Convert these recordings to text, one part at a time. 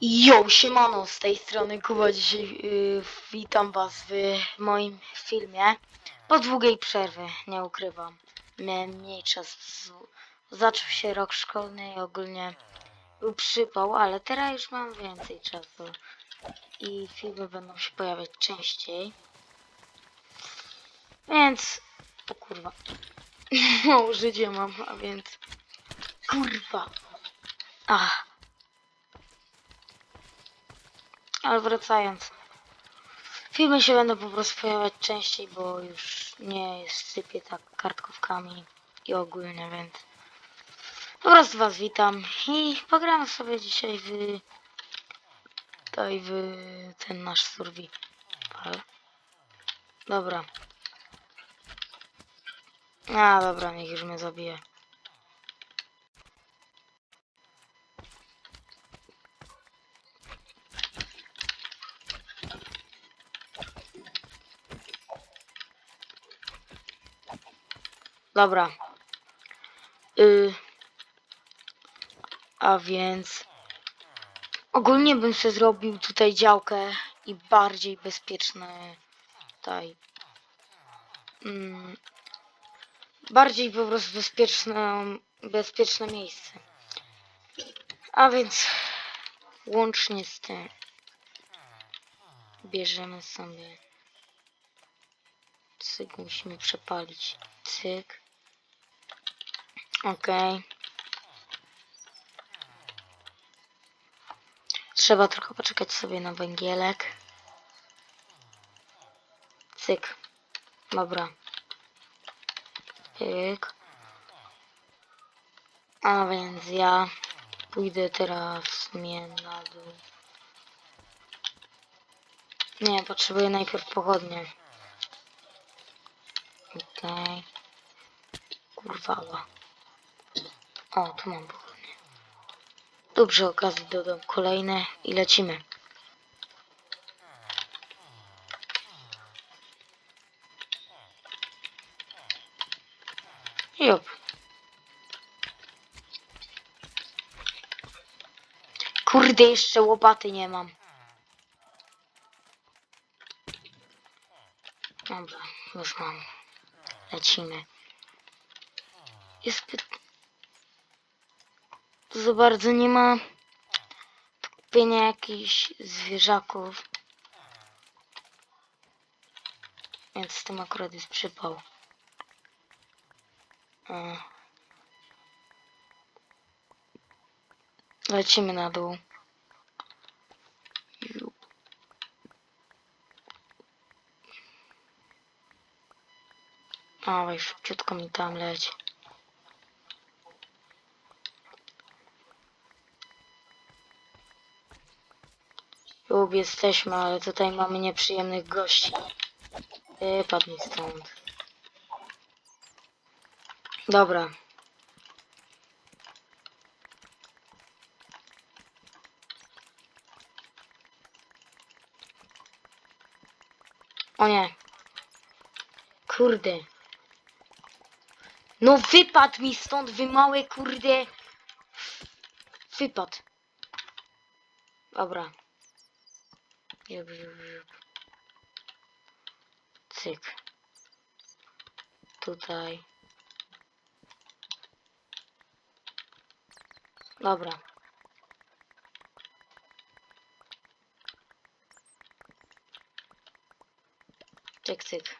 Yo, siemano, z tej strony Kuba, dzisiaj yy, witam was w moim filmie. Po długiej przerwie, nie ukrywam. Miałem mniej czasu. Zaczął się rok szkolny i ogólnie był przypał, ale teraz już mam więcej czasu. I filmy będą się pojawiać częściej. Więc... O kurwa. Mało życie mam, a więc... Kurwa. Ach. Ale wracając. Filmy się będą po prostu pojawiać częściej, bo już nie sypie tak kartkówkami i ogólnie, więc po prostu was witam i pogramy sobie dzisiaj w tutaj w ten nasz survival. Dobra. A dobra, niech już mnie zabije. Dobra. Y, a więc ogólnie bym sobie zrobił tutaj działkę i bardziej bezpieczne tutaj. Mm, bardziej po prostu bezpieczne, bezpieczne miejsce. A więc łącznie z tym bierzemy sobie cyk musimy przepalić cyk okej trzeba tylko poczekać sobie na węgielek cyk dobra cyk a więc ja pójdę teraz sumie na dół nie, potrzebuję najpierw pochodnie. Okej. Kurwała. O, tu mam pochodnie. Dobrze, okazji dodam kolejne i lecimy. Jop. Kurde, jeszcze łopaty nie mam. Dobra, już mam. Lecimy. Jest pyt... Tu za bardzo nie ma kupienia jakichś zwierzaków. Więc z tym akurat jest przypał. O. Lecimy na dół. Dawaj, szybciutko mi tam leć. Lub jesteśmy, ale tutaj mamy nieprzyjemnych gości. Wypadł mi stąd. Dobra. O nie. Kurde. No wypadł mi stąd, wy małe kurde. Wypadł. Dobra. Jup, jup, jup. Cyk. Tutaj. Dobra. Cyk, cyk.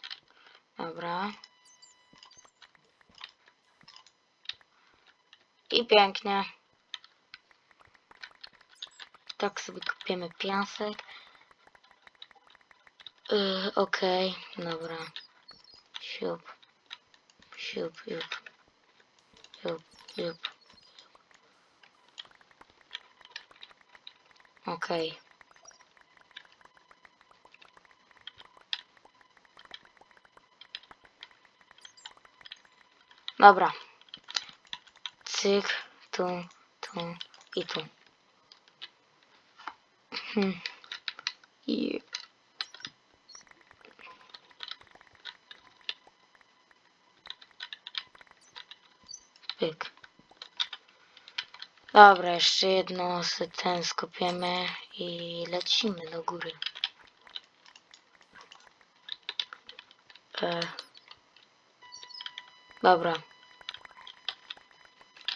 Dobra. I pięknie. Tak sobie kupiemy piasek. Yy, Okej, dobra. Siup. Siup, jup. Jup, jup. Okej. Dobra. Cyk, tu, tu i tu. Hmm. I... Pyk. Dobra, jeszcze jedno se ten skopiemy i lecimy do góry. E. Dobra.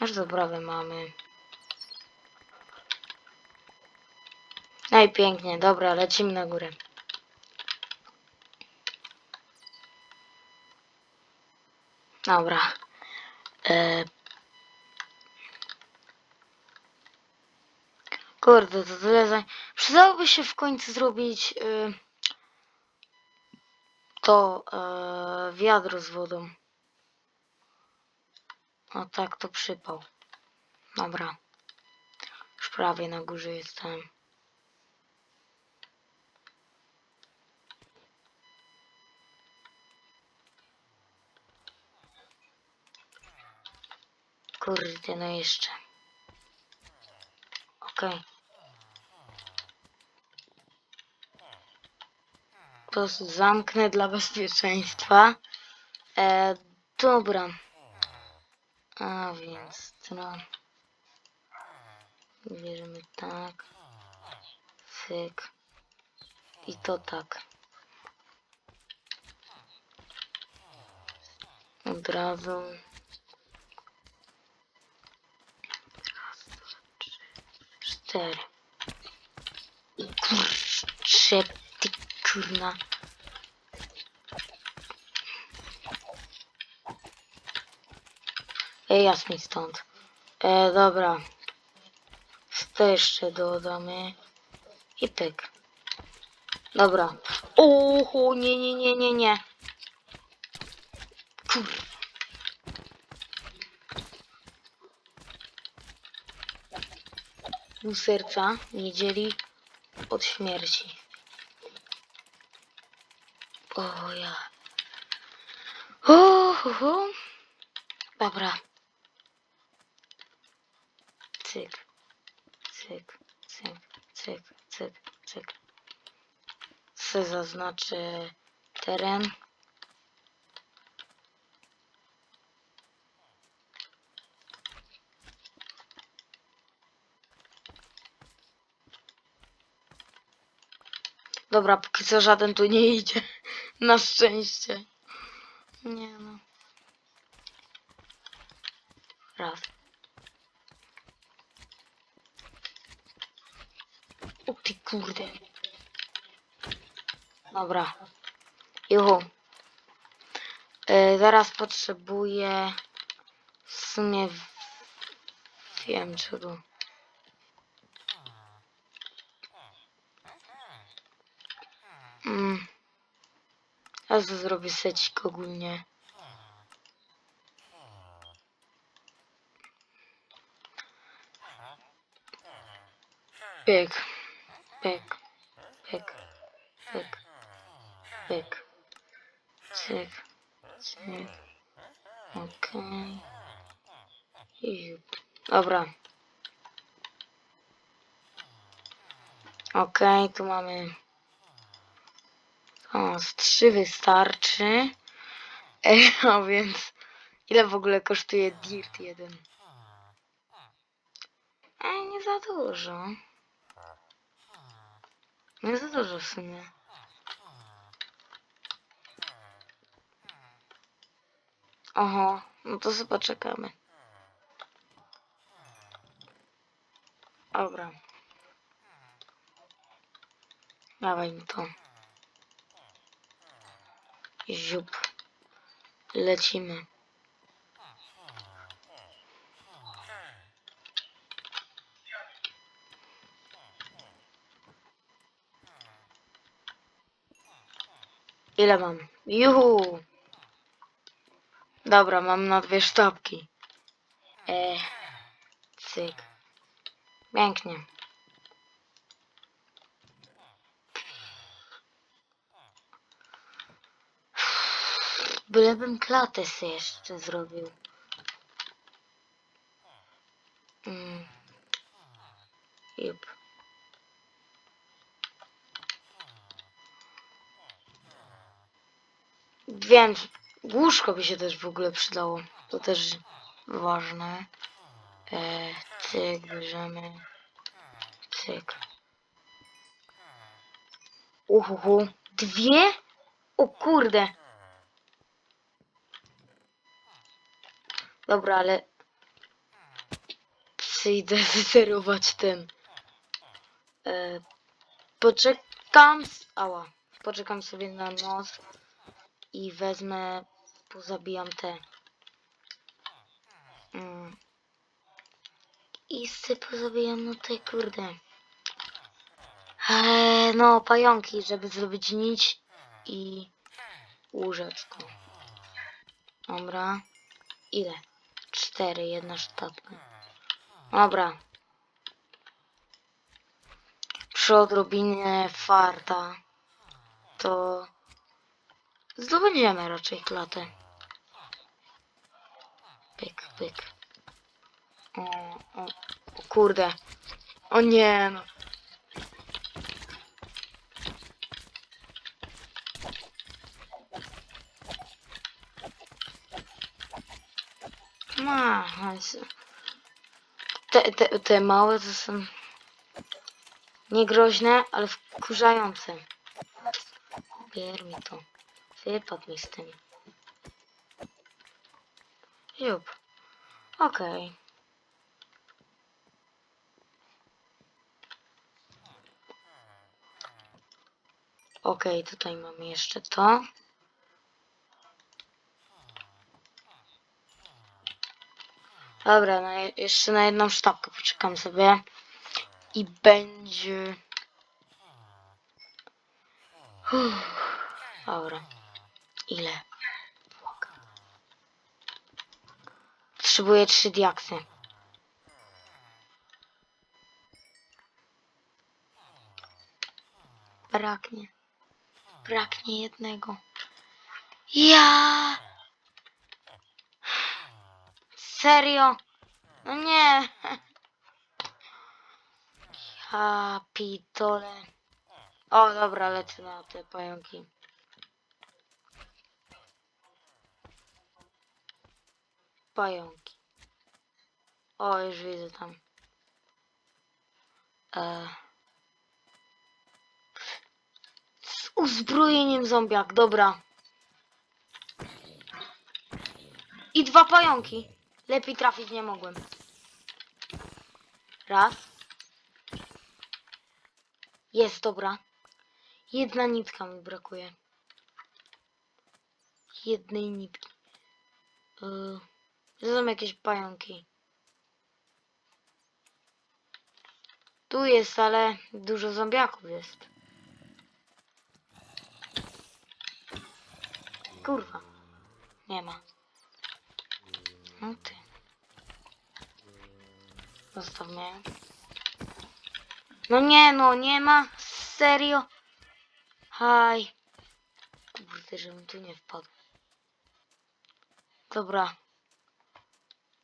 Aż dobrawy mamy. No i pięknie, dobra, lecimy na górę. Dobra. E... Kurde, to tyle za... Przydałoby się w końcu zrobić y... to y... wiadro z wodą. O tak, to przypał. Dobra. Już prawie na górze jestem. Kurde, no jeszcze. Okej. Po prostu zamknę dla bezpieczeństwa. E, dobra. A więc to. Bierzemy tak. Syk. I to tak. Od razu. 4. Kurczę, ty kurna. Ej, jasny stąd. E, dobra. To jeszcze dodamy. I pyk. Dobra. Uhu, nie, nie, nie, nie, nie. Pół serca nie dzieli od śmierci. O ja. O, ho, ho. Dobra. Cyk. Cyk, cyk, cyk, cyk, cyk. Se zaznaczę teren. Dobra, póki co żaden tu nie idzie. Na szczęście. Nie no. Raz. O ty kurde. Dobra. Juhu. E, zaraz potrzebuję w sumie wiem czego. Mm. Ja to zrobię secik ogólnie. Pyk. Pyk. Pyk. Pyk. Pyk. Cyk. Cyk. Okej. Ziup. Dobra. Okej, tu mamy... O, z trzy wystarczy. E, a więc... Ile w ogóle kosztuje Dirt 1? E, nie za dużo. Nie za dużo w sumie. Oho, no to sobie poczekamy. Dobra. Dawaj mi to. Ziup. Lecimy. Ile mam? Juhu! Dobra, mam na dwie sztabki. E, cyk. Pięknie. Bylebym klatę sobie jeszcze zrobił. Mm. Jup. Wiem, łóżko by się też w ogóle przydało. To też ważne. E, cyk, bierzemy. Cyk. Uhuhu. Dwie? O kurde. Dobra, ale... Przyjdę zerować ten. E, poczekam... Ała. Poczekam sobie na noc. I wezmę... Pozabijam te... Mm. I sy pozabijam no te kurde. Eee, no, pająki, żeby zrobić nić i łóżeczko. Dobra. Ile? Cztery, jedna sztabka. Dobra. Przy odrobinie farta to zdobędziemy raczej klatę. Pyk, pyk. O, o, o kurde. O nie no. Te, te, te małe to są niegroźne, ale wkurzające. Bier mi to. Wypadł mi z tym. Jup. Okej. Okej, tutaj mamy jeszcze to. Dobra, no je- jeszcze na jedną sztabkę poczekam sobie. I będzie... Uff, Dobra. Ile? Potrzebuję trzy diaksy. Braknie. Braknie jednego. Ja! Serio? No nie. Ja pitole. O, dobra, lecę na te pająki. Pająki. O, już widzę tam. E... Z uzbrojeniem zombiak, dobra. I dwa pająki. Lepiej trafić nie mogłem. Raz. Jest, dobra. Jedna nitka mi brakuje. Jednej nitki. Yy, jakieś pająki. Tu jest, ale dużo zombiaków jest. Kurwa. Nie ma. No ty. Zostaw mnie. No nie no, nie ma. Serio. Haj. Kurde, żebym tu nie wpadł. Dobra.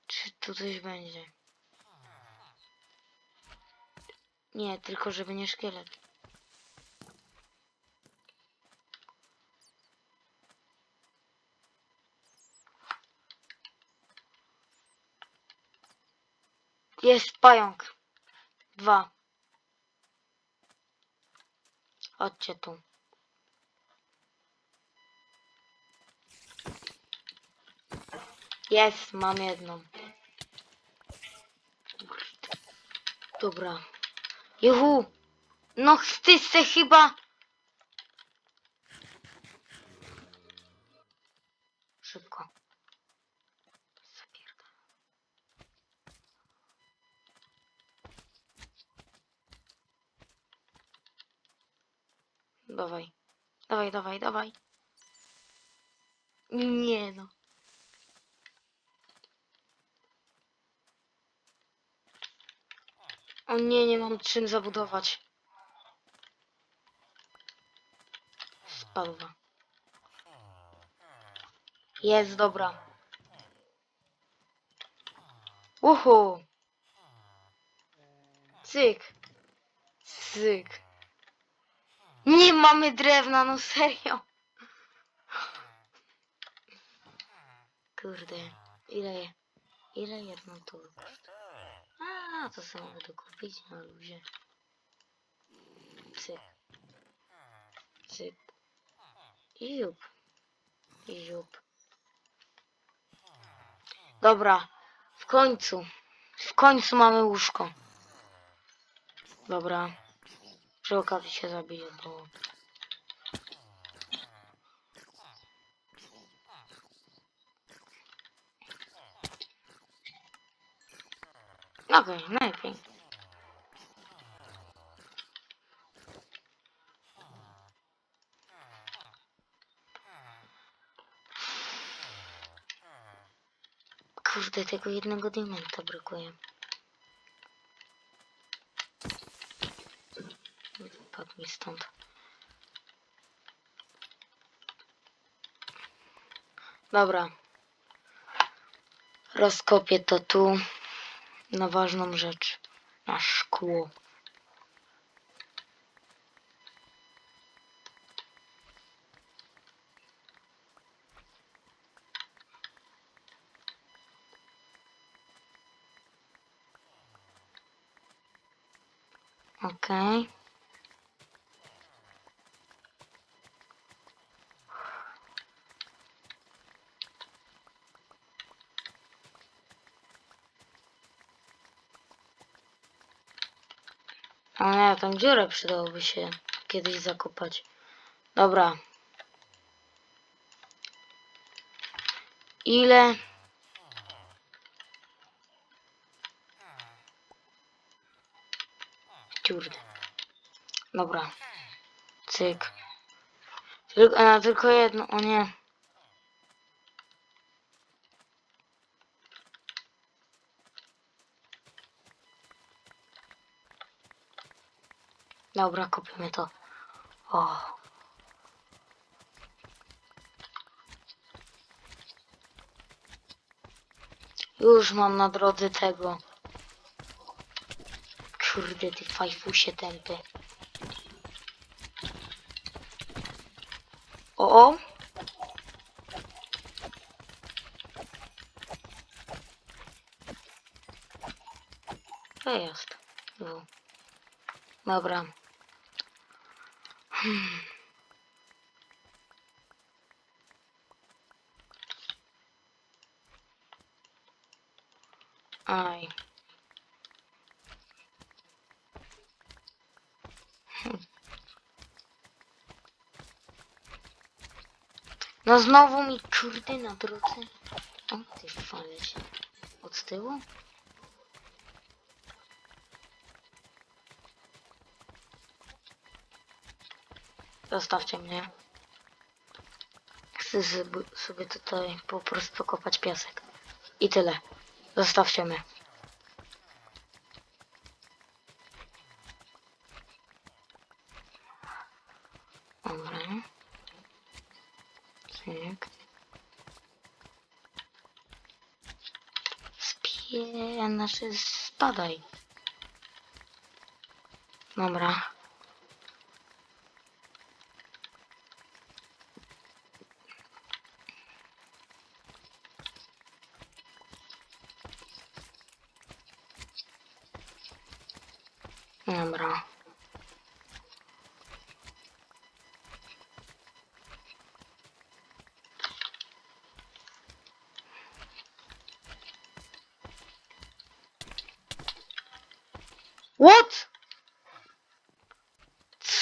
Czy tu coś będzie? Nie, tylko żeby nie szkielet. Jest pająk. Dwa. Chodźcie tu. Jest, mam jedną. Dobra. Juhu! No ty se chyba... Dawaj. Dawaj, dawaj, dawaj. Nie no. O nie, nie mam czym zabudować. Spadła. Jest, dobra. Uhu. Cyk. Cyk. Nie mamy drewna, no serio. Kurde. Ile, ile jedno tu kosztuje? A, to sobie mogę dokupić na luzie. Cyk. Cyk. I jup. I jup. Dobra. W końcu. W końcu mamy łóżko. Dobra. Przy okazji się zabiję, bo... Okej, najlepiej. Kurde, tego jednego diamenta brakuje. Padł mi stąd. Dobra. Rozkopię to tu na ważną rzecz. Na szkło. Okej. A nie, tą dziurę przydałoby się kiedyś zakopać. Dobra. Ile? Kurde. Dobra. Cyk. Tylko, a, tylko jedno, o nie. Dobra, kupimy to. O. Już mam na drodze tego. Kurde, ty fajfusie tępy. O, o. To jest. Dobra. Aj. No znowu mi kurde na drodze. O ty faleć. Od tyłu? Zostawcie mnie. Chcę sobie- tutaj po prostu kopać piasek. I tyle. Zostawcie mnie. Dobra. Cyk. Spie... Znaczy spadaj. Dobra.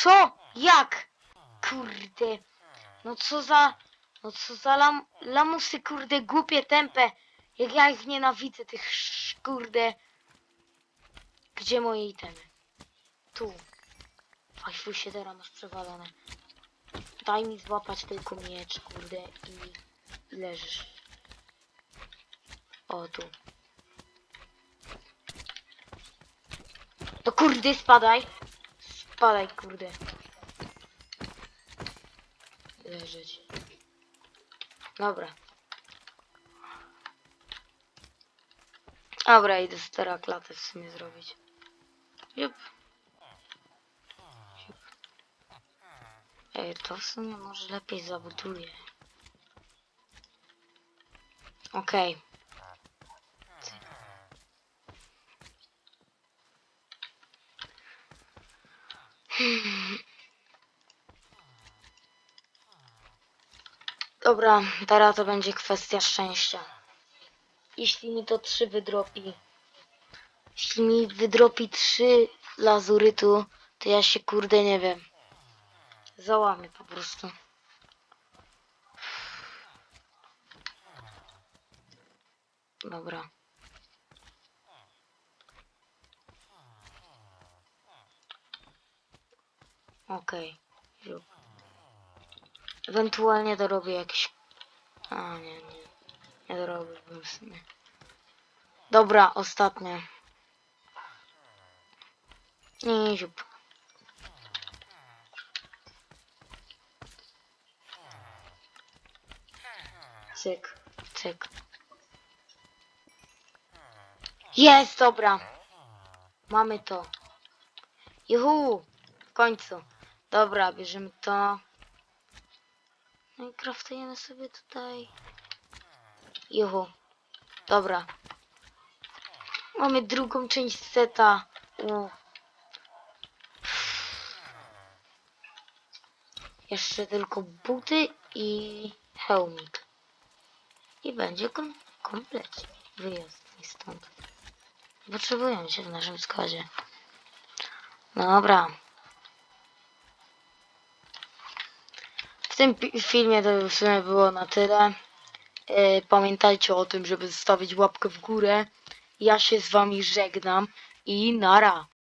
Co? Jak? Kurde. No co za... No co za lam, lamusy, kurde, głupie, tępe. Jak ja ich nienawidzę, tych sz- kurde... Gdzie moje itemy? Tu. Fajfuj się teraz masz przewalone. Daj mi złapać tylko miecz, kurde, i, i leżysz. O, tu. To kurde, spadaj. Spadaj, kurde. Leżeć. Dobra. Dobra, idę z teraklatę w sumie zrobić. Jup. Jup. Ej, to w sumie może lepiej zabuduję. Okej. Dobra, teraz to będzie kwestia szczęścia. Jeśli mi to trzy wydropi, jeśli mi wydropi trzy lazurytu, to ja się kurde nie wiem. Załamię po prostu. Dobra. Okej. Okay. Ewentualnie dorobię jakieś... A, nie, nie. Nie dorobiłbym w sumie. Dobra, ostatnie. Nie, ziup. Cyk, cyk. Jest, dobra. Mamy to. Juhu! W końcu. Dobra, bierzemy to. No i craftujemy sobie tutaj. Juhu. Dobra. Mamy drugą część seta. U. Jeszcze tylko buty i hełmik. I będzie kom komplecie. Wyjazd stąd. Potrzebują cię w naszym składzie. Dobra. W tym filmie to w sumie było na tyle. E, Pamiętajcie o tym, żeby zostawić łapkę w górę. Ja się z wami żegnam i nara.